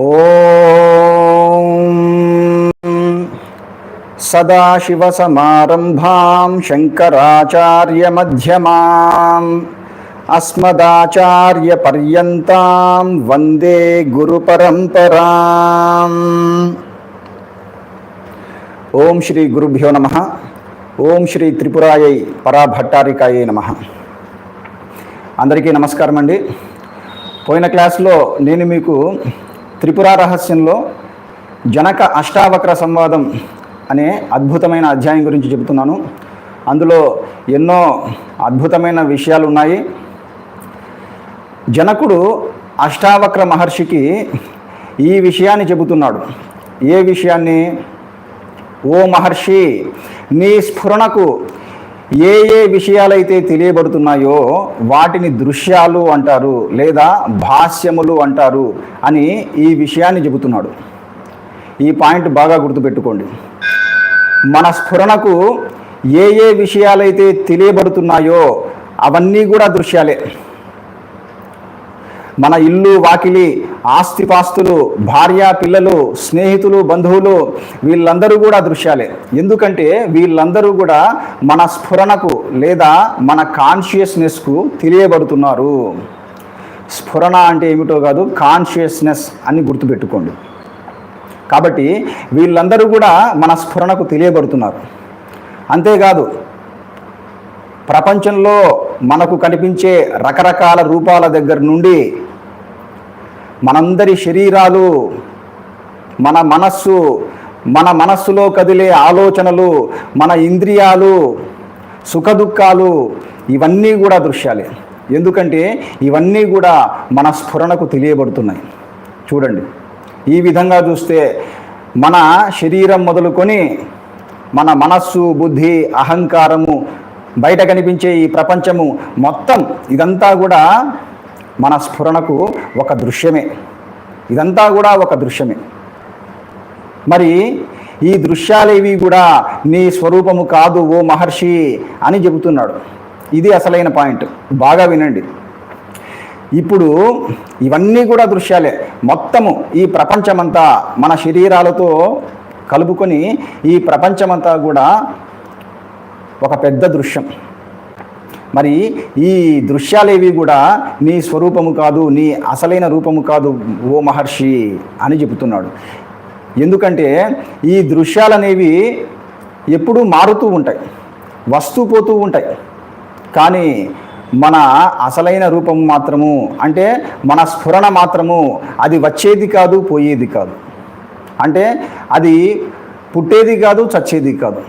ॐ सदाशिवसमारम्भां शङ्कराचार्यमध्यमाम् अस्मदाचार्यपर्यन्तां वन्दे गुरुपरम्पराम् ఓం శ్రీ గురుభ్యో నమ ఓం శ్రీ త్రిపురాయై పరాభట్టారికాయై నమ అందరికీ నమస్కారం అండి పోయిన క్లాస్లో నేను మీకు త్రిపుర రహస్యంలో జనక అష్టావక్ర సంవాదం అనే అద్భుతమైన అధ్యాయం గురించి చెబుతున్నాను. అందులో ఎన్నో అద్భుతమైన విషయాలు ఉన్నాయి. జనకుడు అష్టావక్ర మహర్షికి ఈ విషయాన్ని చెబుతున్నాడు. ఏ విషయాన్ని? ఓ మహర్షి నీ స్ఫురణకు ఏ ఏ విషయాలైతే తెలియబడుతున్నాయో వాటిని దృశ్యాలు అంటారు లేదా భాష్యములు అంటారు అని ఈ విషయాన్ని చెబుతున్నాడు. ఈ పాయింట్ బాగా గుర్తుపెట్టుకోండి. మన స్ఫురణకు ఏ ఏ విషయాలైతే తెలియబడుతున్నాయో అవన్నీ కూడా దృశ్యాలే. మన ఇల్లు వాకిలి ఆస్తిపాస్తులు భార్య పిల్లలు స్నేహితులు బంధువులు వీళ్ళందరూ కూడా దృశ్యాలే. ఎందుకంటే వీళ్ళందరూ కూడా మన స్ఫురణకు లేదా మన కాన్షియస్నెస్కు తెలియబడుతున్నారు. స్ఫురణ అంటే ఏమిటో కాదు కాన్షియస్నెస్ అని గుర్తుపెట్టుకోండి. కాబట్టి వీళ్ళందరూ కూడా మన స్ఫురణకు తెలియబడుతున్నారు. అంతేకాదు ప్రపంచంలో మనకు కనిపించే రకరకాల రూపాల దగ్గర నుండి మనందరి శరీరాలు మన మనస్సు మన మనస్సులో కదిలే ఆలోచనలు మన ఇంద్రియాలు సుఖదుఖాలు ఇవన్నీ కూడా దృశ్యాలే. ఎందుకంటే ఇవన్నీ కూడా మన స్ఫురణకు తెలియబడుతున్నాయి. చూడండి. ఈ విధంగా చూస్తే మన శరీరం మొదలుకొని మన మనస్సు బుద్ధి అహంకారము బయట కనిపించే ఈ ప్రపంచము మొత్తం ఇదంతా కూడా మన స్ఫురణకు ఒక దృశ్యమే. ఇదంతా కూడా ఒక దృశ్యమే. మరి ఈ దృశ్యాలేవి కూడా నీ స్వరూపము కాదు ఓ మహర్షి అని చెబుతున్నాడు. ఇది అసలైన పాయింట్. బాగా వినండి. ఇప్పుడు ఇవన్నీ కూడా దృశ్యాలే. మొత్తము ఈ ప్రపంచమంతా మన శరీరాలతో కలుపుకొని ఈ ప్రపంచమంతా కూడా ఒక పెద్ద దృశ్యం. మరి ఈ దృశ్యాలేవి కూడా నీ స్వరూపము కాదు నీ అసలైన రూపము కాదు ఓ మహర్షి అని చెబుతున్నాడు. ఎందుకంటే ఈ దృశ్యాలనేవి ఎప్పుడూ మారుతూ ఉంటాయి వస్తూ పోతూ ఉంటాయి. కానీ మన అసలైన రూపం మాత్రము అంటే మన స్ఫురణ మాత్రము అది వచ్చేది కాదు పోయేది కాదు. అంటే అది పుట్టేది కాదు చచ్చేది కాదు.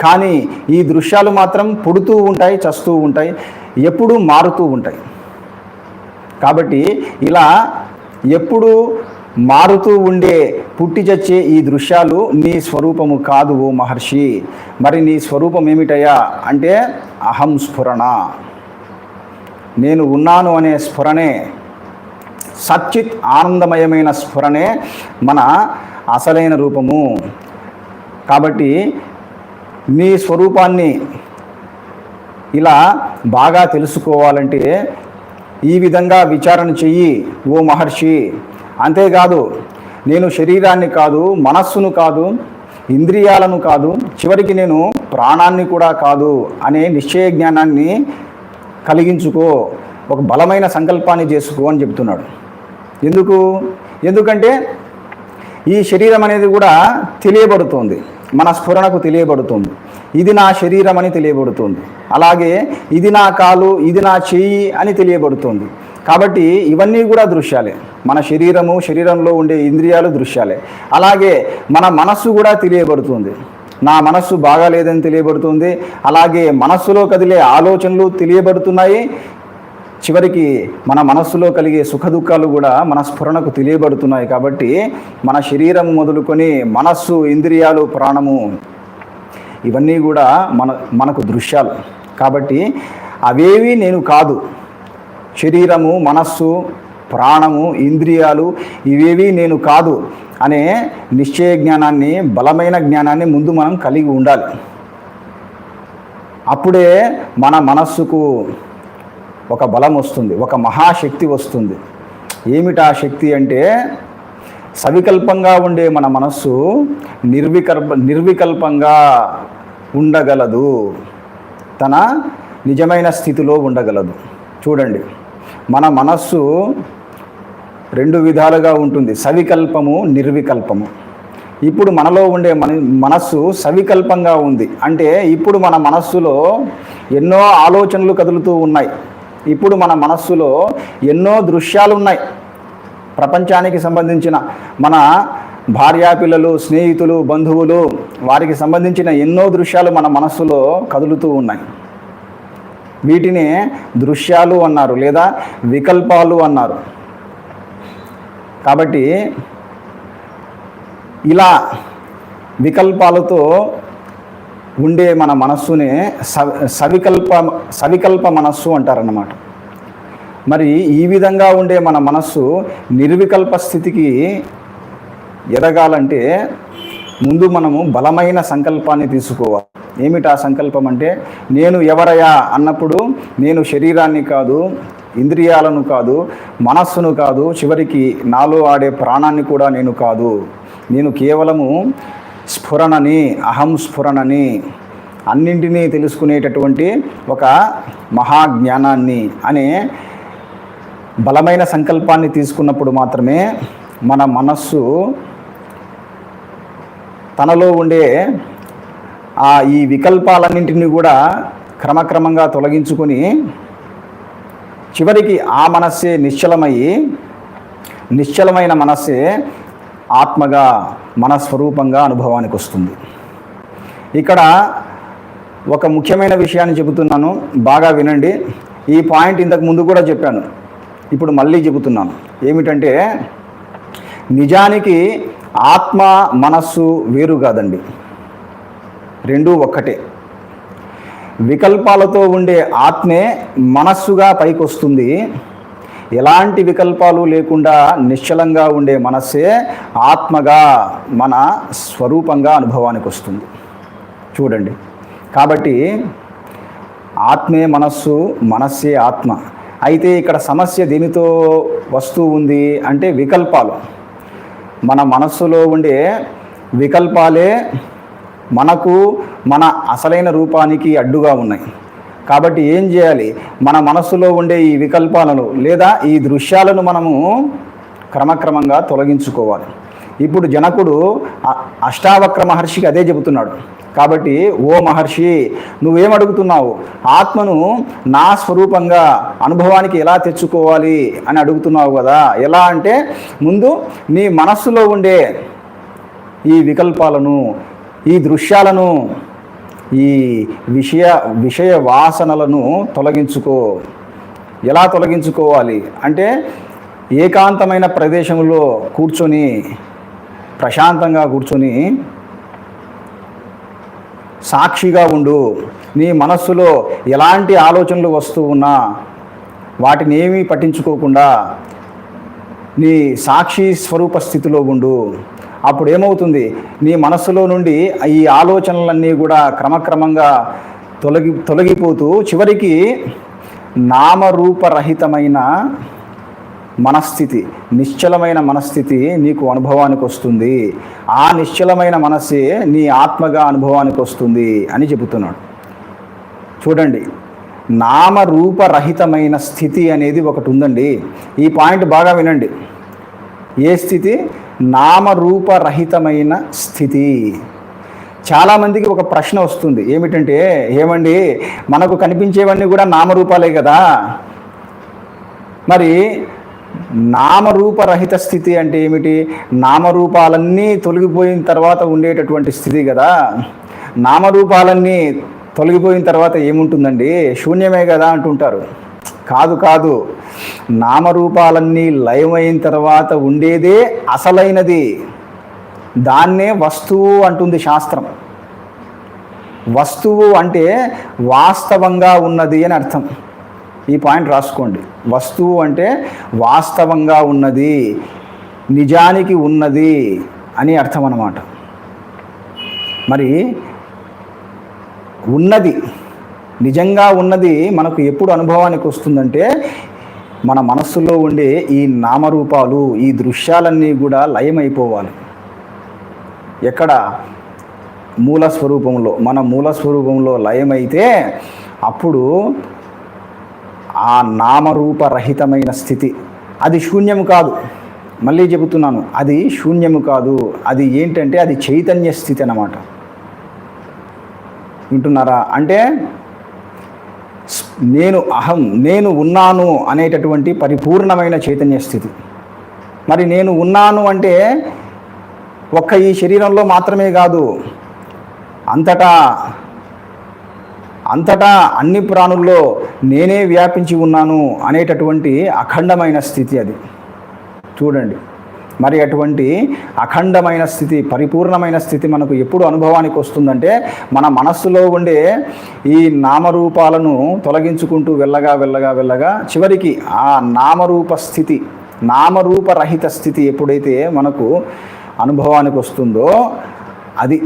కానీ ఈ దృశ్యాలు మాత్రం పుడుతూ ఉంటాయి చస్తూ ఉంటాయి ఎప్పుడూ మారుతూ ఉంటాయి. కాబట్టి ఇలా ఎప్పుడు మారుతూ ఉండే పుట్టి చచ్చే ఈ దృశ్యాలు నీ స్వరూపము కాదు ఓ మహర్షి. మరి నీ స్వరూపం ఏమిటయ్యా? అంటే అహం స్ఫురణ. నేను ఉన్నాను అనే స్ఫురణే సచ్చిత్ ఆనందమయమైన స్ఫురణే మన అసలైన రూపము. కాబట్టి మీ స్వరూపాన్ని ఇలా బాగా తెలుసుకోవాలంటే ఈ విధంగా విచారణ చెయ్యి ఓ మహర్షి. అంతేకాదు నేను శరీరాన్ని కాదు మనస్సును కాదు ఇంద్రియాలను కాదు చివరికి నేను ప్రాణాన్ని కూడా కాదు అనే నిశ్చయ జ్ఞానాన్ని కలిగించుకో ఒక బలమైన సంకల్పాన్ని చేసుకో అని చెప్తున్నాడు. ఎందుకు? ఎందుకంటే ఈ శరీరం అనేది కూడా తెలియబడుతోంది. మన స్ఫురణకు తెలియబడుతుంది. ఇది నా శరీరం అని తెలియబడుతుంది. అలాగే ఇది నా కాలు ఇది నా చెయ్యి అని తెలియబడుతుంది. కాబట్టి ఇవన్నీ కూడా దృశ్యాలే. మన శరీరము శరీరంలో ఉండే ఇంద్రియాలు దృశ్యాలే. అలాగే మన మనస్సు కూడా తెలియబడుతుంది. నా మనస్సు బాగాలేదని తెలియబడుతుంది. అలాగే మనస్సులో కదిలే ఆలోచనలు తెలియబడుతున్నాయి. చివరికి మన మనస్సులో కలిగే సుఖదుఖాలు కూడా మన స్ఫురణకు తెలియబడుతున్నాయి కాబట్టి మన శరీరం మొదలుకొని మనస్సు ఇంద్రియాలు ప్రాణము ఇవన్నీ కూడా మన మనకు దృశ్యాలు. కాబట్టి అవేవి నేను కాదు. శరీరము మనస్సు ప్రాణము ఇంద్రియాలు ఇవేవి నేను కాదు అనే నిశ్చయ జ్ఞానాన్ని బలమైన జ్ఞానాన్ని ముందు మనం కలిగి ఉండాలి. అప్పుడే మన మనస్సుకు ఒక బలం వస్తుంది ఒక మహాశక్తి వస్తుంది. ఏమిటి ఆ శక్తి అంటే సవికల్పంగా ఉండే మన మనస్సు నిర్వికల్ప నిర్వికల్పంగా ఉండగలదు. తన నిజమైన స్థితిలో ఉండగలదు. చూడండి మన మనస్సు రెండు విధాలుగా ఉంటుంది సవికల్పము నిర్వికల్పము. ఇప్పుడు మనలో ఉండే మన మనస్సు సవికల్పంగా ఉంది. అంటే ఇప్పుడు మన మనస్సులో ఎన్నో ఆలోచనలు కదులుతూ ఉన్నాయి. ఇప్పుడు మన మనస్సులో ఎన్నో దృశ్యాలు ఉన్నాయి ప్రపంచానికి సంబంధించిన మన భార్యాపిల్లలు స్నేహితులు బంధువులు వారికి సంబంధించిన ఎన్నో దృశ్యాలు మన మనస్సులో కదులుతూ ఉన్నాయి. వీటిని దృశ్యాలు అన్నారు లేదా వికల్పాలు అన్నారు. కాబట్టి ఇలా వికల్పాలతో ఉండే మన మనస్సునే సవికల్ప సవికల్ప మనస్సు అంటారన్నమాట. మరి ఈ విధంగా ఉండే మన మనస్సు నిర్వికల్ప స్థితికి ఎదగాలంటే ముందు మనము బలమైన సంకల్పాన్ని తీసుకోవాలి. ఏమిటి ఆ సంకల్పం అంటే నేను ఎవరయా అన్నప్పుడు నేను శరీరాన్ని కాదు ఇంద్రియాలను కాదు మనస్సును కాదు చివరికి నాలో ఆడే ప్రాణాన్ని కూడా నేను కాదు. నేను కేవలము స్ఫురణని అహం స్ఫురణని అన్నింటినీ తెలుసుకునేటటువంటి ఒక మహాజ్ఞానాన్ని అనే బలమైన సంకల్పాన్ని తీసుకున్నప్పుడు మాత్రమే మన మనస్సు తనలో ఉండే ఆ ఈ వికల్పాలన్నింటినీ కూడా క్రమక్రమంగా తొలగించుకొని చివరికి ఆ మనస్సే నిశ్చలమయ్యి నిశ్చలమైన మనస్సే ఆత్మగా మన స్వరూపంగా అనుభవానికి వస్తుంది. ఇక్కడ ఒక ముఖ్యమైన విషయాన్ని చెబుతున్నాను. బాగా వినండి. ఈ పాయింట్ ఇంతకు ముందు కూడా చెప్పాను. ఇప్పుడు మళ్ళీ చెబుతున్నాను. ఏమిటంటే నిజానికి ఆత్మ మనస్సు వేరు కాదండి. రెండూ ఒక్కటే. వికల్పాలతో ఉండే ఆత్మే మనస్సుగా పైకొస్తుంది. ఎలాంటి వికల్పాలు లేకుండా నిశ్చలంగా ఉండే మనస్సే ఆత్మగా మన స్వరూపంగా అనుభవానికి వస్తుంది. చూడండి. కాబట్టి ఆత్మే మనస్సు మనస్సే ఆత్మ. అయితే ఇక్కడ సమస్య దేనితో వస్తూ ఉంది అంటే వికల్పాలు. మన మనస్సులో ఉండే వికల్పాలే మనకు మన అసలైన రూపానికి అడ్డుగా ఉన్నాయి. కాబట్టి ఏం చేయాలి? మన మనస్సులో ఉండే ఈ వికల్పాలను లేదా ఈ దృశ్యాలను మనము క్రమక్రమంగా తొలగించుకోవాలి. ఇప్పుడు జనకుడు అ- అష్టావక్ర మహర్షికి అదే చెబుతున్నాడు. కాబట్టి ఓ మహర్షి నువ్వేం అడుగుతున్నావు? ఆత్మను నా స్వరూపంగా అనుభవానికి ఎలా తెచ్చుకోవాలి? అని అడుగుతున్నావు కదా. ఎలా అంటే ముందు నీ మనస్సులో ఉండే ఈ వికల్పాలను ఈ దృశ్యాలను ఈ విషయ విషయ వాసనలను తొలగించుకో. ఎలా తొలగించుకోవాలి? అంటే ఏకాంతమైన ప్రదేశంలో కూర్చొని ప్రశాంతంగా కూర్చొని సాక్షిగా ఉండు. నీ మనస్సులో ఎలాంటి ఆలోచనలు వస్తూ ఉన్నా వాటిని ఏమీ పట్టించుకోకుండా నీ సాక్షి స్వరూప స్థితిలో ఉండు. అప్పుడు ఏమవుతుంది? నీ మనస్సులో నుండి ఈ ఆలోచనలన్నీ కూడా క్రమక్రమంగా తొలగి తొలగిపోతూ చివరికి నామరూపరహితమైన మనస్థితి నిశ్చలమైన మనస్థితి నీకు అనుభవానికి వస్తుంది. ఆ నిశ్చలమైన మనస్సే నీ ఆత్మగా అనుభవానికి వస్తుంది అని చెబుతున్నాడు. చూడండి నామరూపరహితమైన స్థితి అనేది ఒకటి ఉందండి. ఈ పాయింట్ బాగా వినండి. ఏ స్థితి? నామరూపరహితమైన స్థితి. చాలామందికి ఒక ప్రశ్న వస్తుంది. ఏమిటంటే ఏమండి మనకు కనిపించేవన్నీ కూడా నామరూపాలే కదా? మరి నామరూపరహిత స్థితి అంటే ఏమిటి? నామరూపాలన్నీ తొలగిపోయిన తర్వాత ఉండేటటువంటి స్థితి కదా. నామరూపాలన్నీ తొలగిపోయిన తర్వాత ఏముంటుందండి? శూన్యమే కదా అంటుంటారు. కాదు కాదు. నామరూపాలన్నీ లయమైన తర్వాత ఉండేదే అసలైనది. దాన్నే వస్తువు అంటుంది శాస్త్రం. వస్తువు అంటే వాస్తవంగా ఉన్నది అని అర్థం. ఈ పాయింట్ రాసుకోండి. వస్తువు అంటే వాస్తవంగా ఉన్నది నిజానికి ఉన్నది అని అర్థం అన్నమాట మరి ఉన్నది నిజంగా ఉన్నది మనకు ఎప్పుడు అనుభవానికి వస్తుందంటే మన మనస్సులో ఉండే ఈ నామరూపాలు ఈ దృశ్యాలన్నీ కూడా లయమైపోవాలి. ఎక్కడ? మూల స్వరూపంలో. మన మూల స్వరూపంలో లయమైతే అప్పుడు ఆ నామరూపరహితమైన స్థితి. అది శూన్యము కాదు. మళ్ళీ చెబుతున్నాను అది శూన్యము కాదు. అది ఏంటంటే అది చైతన్య స్థితి అన్నమాట. వింటున్నారా? అంటే నేను అహం నేను ఉన్నాను అనేటటువంటి పరిపూర్ణమైన చైతన్య స్థితి. మరి నేను ఉన్నాను అంటే ఒక్క ఈ శరీరంలో మాత్రమే కాదు అంతటా అంతటా అన్ని ప్రాణుల్లో నేనే వ్యాపించి ఉన్నాను అనేటటువంటి అఖండమైన స్థితి అది. చూడండి. మరి అటువంటి అఖండమైన స్థితి పరిపూర్ణమైన స్థితి మనకు ఎప్పుడు అనుభవానికి వస్తుందంటే మన మనస్సులో ఉండే ఈ నామరూపాలను తొలగించుకుంటూ వెళ్ళగా వెళ్ళగా వెళ్ళగా చివరికి ఆ నామరూప స్థితి నామరూపరహిత స్థితి ఎప్పుడైతే మనకు అనుభవానికి వస్తుందో అది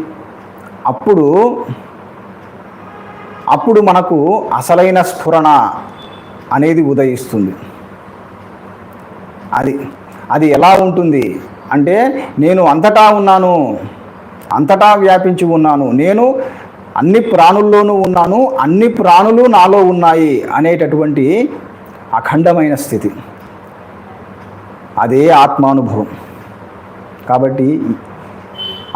అప్పుడు అప్పుడు మనకు అసలైన స్ఫురణ అనేది ఉదయిస్తుంది. అది అది ఎలా ఉంటుంది? అంటే నేను అంతటా ఉన్నాను అంతటా వ్యాపించి ఉన్నాను. నేను అన్ని ప్రాణుల్లోనూ ఉన్నాను అన్ని ప్రాణులు నాలో ఉన్నాయి అనేటటువంటి అఖండమైన స్థితి. అదే ఆత్మానుభవం. కాబట్టి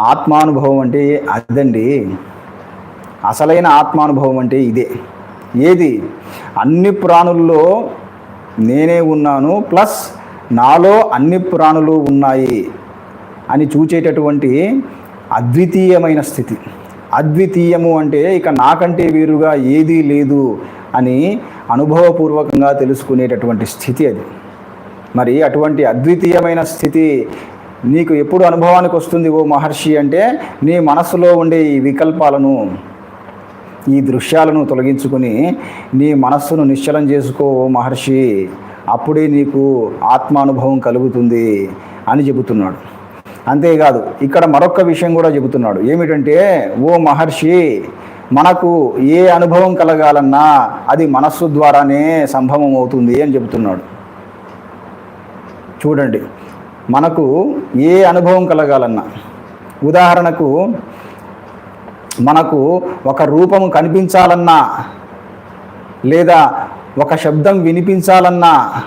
ఆత్మానుభవం అంటే అదండి. అసలైన ఆత్మానుభవం అంటే ఇదే. ఏది? అన్ని ప్రాణుల్లో నేనే ఉన్నాను ప్లస్ నాలో అన్ని ప్రాణులు ఉన్నాయి అని చూచేటటువంటి అద్వితీయమైన స్థితి. అద్వితీయము అంటే ఇక నాకంటే వేరుగా ఏదీ లేదు అని అనుభవపూర్వకంగా తెలుసుకునేటటువంటి స్థితి అది. మరి అటువంటి అద్వితీయమైన స్థితి నీకు ఎప్పుడు అనుభవానికి వస్తుంది ఓ మహర్షి అంటే నీ మనసులో ఉండే ఈ వికల్పాలను ఈ దృశ్యాలను తొలగించుకుని నీ మనస్సును నిశ్చలం చేసుకో ఓ మహర్షి. అప్పుడే నీకు ఆత్మానుభవం కలుగుతుంది అని చెబుతున్నాడు. అంతేకాదు ఇక్కడ మరొక విషయం కూడా చెబుతున్నాడు. ఏమిటంటే ఓ మహర్షి మనకు ఏ అనుభవం కలగాలన్నా అది మనస్సు ద్వారానే సంభవం అవుతుంది అని చెబుతున్నాడు. చూడండి మనకు ఏ అనుభవం కలగాలన్నా ఉదాహరణకు మనకు ఒక రూపం కనిపించాలన్నా లేదా ఒక శబ్దం వినిపించాలన్నా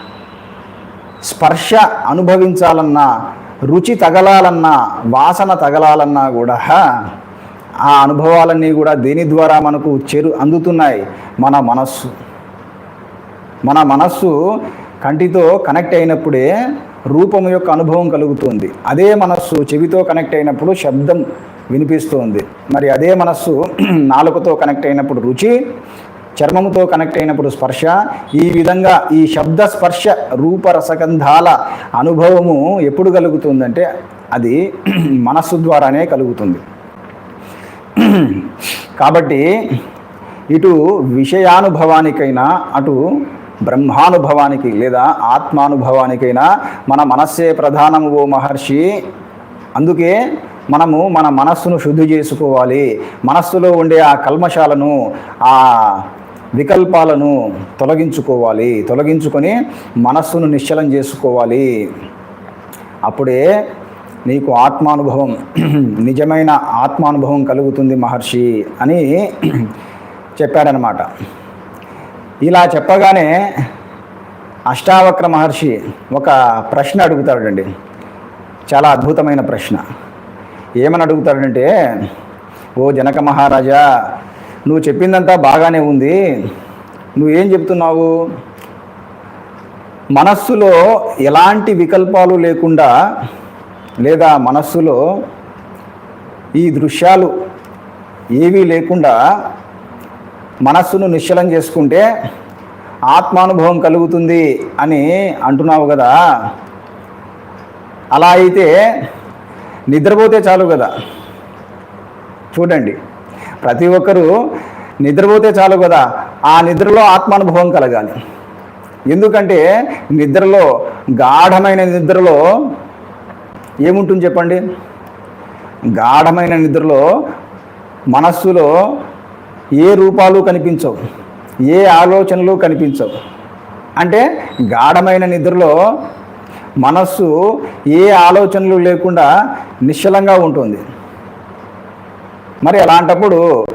స్పర్శ అనుభవించాలన్నా రుచి తగలాలన్నా వాసన తగలాలన్నా కూడా ఆ అనుభవాలన్నీ కూడా దేని ద్వారా మనకు చెరు అందుతున్నాయి? మన మనస్సు. మన మనస్సు కంటితో కనెక్ట్ అయినప్పుడే రూపం యొక్క అనుభవం కలుగుతుంది. అదే మనస్సు చెవితో కనెక్ట్ అయినప్పుడు శబ్దం వినిపిస్తుంది. మరి అదే మనస్సు నాలుకతో కనెక్ట్ అయినప్పుడు రుచి చర్మముతో కనెక్ట్ అయినప్పుడు స్పర్శ. ఈ విధంగా ఈ శబ్ద స్పర్శ రూపరసగంధాల అనుభవము ఎప్పుడు కలుగుతుందంటే అది మనస్సు ద్వారానే కలుగుతుంది. కాబట్టి ఇటు విషయానుభవానికైనా అటు బ్రహ్మానుభవానికి లేదా ఆత్మానుభవానికైనా మన మనస్సే ప్రధానము ఓ మహర్షి. అందుకే మనము మన మనస్సును శుద్ధి చేసుకోవాలి. మనస్సులో ఉండే ఆ కల్మశాలను ఆ వికల్పాలను తొలగించుకోవాలి. తొలగించుకొని మనస్సును నిశ్చలం చేసుకోవాలి. అప్పుడే నీకు ఆత్మానుభవం నిజమైన ఆత్మానుభవం కలుగుతుంది మహర్షి అని చెప్పాడనమాట ఇలా చెప్పగానే అష్టావక్ర మహర్షి ఒక ప్రశ్న అడుగుతాడండి. చాలా అద్భుతమైన ప్రశ్న. ఏమని అడుగుతాడంటే ఓ జనక మహారాజా నువ్వు చెప్పిందంతా బాగానే ఉంది. నువ్వేం చెప్తున్నావు? మనస్సులో ఎలాంటి వికల్పాలు లేకుండా లేదా మనస్సులో ఈ దృశ్యాలు ఏవీ లేకుండా మనస్సును నిశ్చలం చేసుకుంటే ఆత్మానుభవం కలుగుతుంది అని అంటున్నావు కదా. అలా అయితే నిద్రపోతే చాలు కదా. చూడండి. ప్రతి ఒక్కరూ నిద్రపోతే చాలు కదా ఆ నిద్రలో ఆత్మానుభవం కలగాలి. ఎందుకంటే నిద్రలో గాఢమైన నిద్రలో ఏముంటుంది చెప్పండి? గాఢమైన నిద్రలో మనస్సులో ఏ రూపాలు కనిపించవు ఏ ఆలోచనలు కనిపించవు. అంటే గాఢమైన నిద్రలో మనస్సు ఏ ఆలోచనలు లేకుండా నిశ్చలంగా ఉంటుంది. మరి అలాంటప్పుడు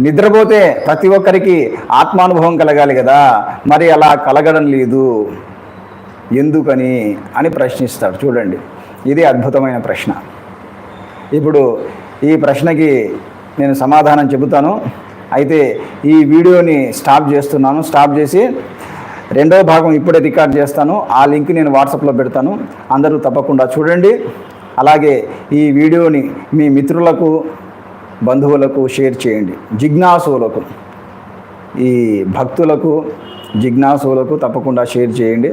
నిద్రపోతే ప్రతి ఒక్కరికి ఆత్మానుభవం కలగాలి కదా. మరి అలా కలగడం లేదు. ఎందుకని అని ప్రశ్నిస్తాడు చూడండి. ఇది అద్భుతమైన ప్రశ్న. ఇప్పుడు ఈ ప్రశ్నకి నేను సమాధానం చెబుతాను. అయితే ఈ వీడియోని స్టాప్ చేస్తున్నాను. స్టాప్ చేసి రెండో భాగం ఇప్పుడే రికార్డ్ చేస్తాను. ఆ లింక్ నేను వాట్సాప్లో పెడతాను. అందరూ తప్పకుండా చూడండి. అలాగే ఈ వీడియోని మీ మిత్రులకు బంధువులకు షేర్ చేయండి. జిజ్ఞాసులకు ఈ భక్తులకు జిజ్ఞాసులకు తప్పకుండా షేర్ చేయండి.